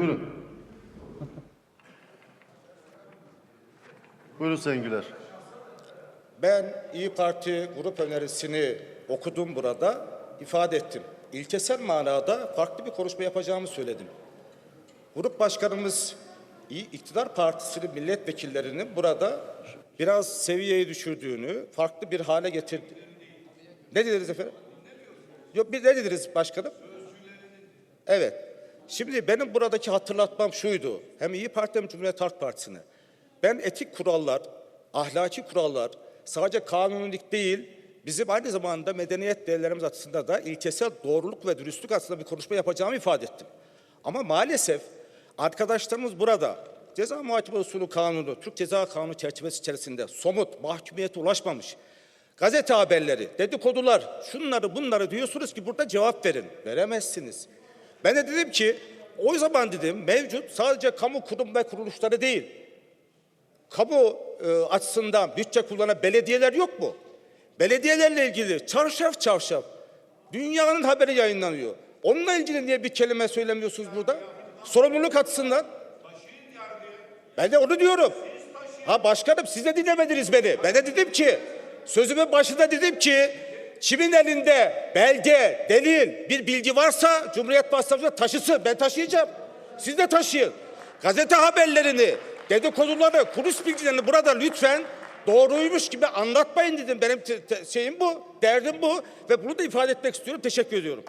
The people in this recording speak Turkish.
buyurun. buyurun Sayın Güler. Ben İyi Parti grup önerisini okudum burada, ifade ettim. İlkesel manada farklı bir konuşma yapacağımı söyledim. Grup başkanımız İktidar Partisi'nin milletvekillerinin burada biraz seviyeyi düşürdüğünü, farklı bir hale getirdi. Ne dediniz efendim? Yok bir ne dediniz başkanım? Evet. Şimdi benim buradaki hatırlatmam şuydu. Hem İyi Parti hem Cumhuriyet Halk Partisi'ne. Ben etik kurallar, ahlaki kurallar sadece kanunilik değil, bizim aynı zamanda medeniyet değerlerimiz açısından da ilkesel doğruluk ve dürüstlük açısından bir konuşma yapacağımı ifade ettim. Ama maalesef arkadaşlarımız burada ceza muhakeme usulü kanunu, Türk Ceza Kanunu çerçevesi içerisinde somut mahkumiyete ulaşmamış Gazete haberleri, dedikodular, şunları bunları diyorsunuz ki burada cevap verin. Veremezsiniz. Ben de dedim ki o zaman dedim mevcut sadece kamu kurum ve kuruluşları değil. Kamu e, açısından bütçe kullanan belediyeler yok mu? Belediyelerle ilgili çarşaf çarşaf dünyanın haberi yayınlanıyor. Onunla ilgili niye bir kelime söylemiyorsunuz burada? Sorumluluk açısından. Ben de onu diyorum. Ha başkanım siz de dinlemediniz beni. Ben de dedim ki sözümün başında dedim ki kimin elinde belge, delil, bir bilgi varsa Cumhuriyet Başsavcılığı taşısın. Ben taşıyacağım. Siz de taşıyın. Gazete haberlerini, dedikoduları, kulis bilgilerini burada lütfen doğruymuş gibi anlatmayın dedim. Benim şeyim bu, derdim bu ve bunu da ifade etmek istiyorum. Teşekkür ediyorum.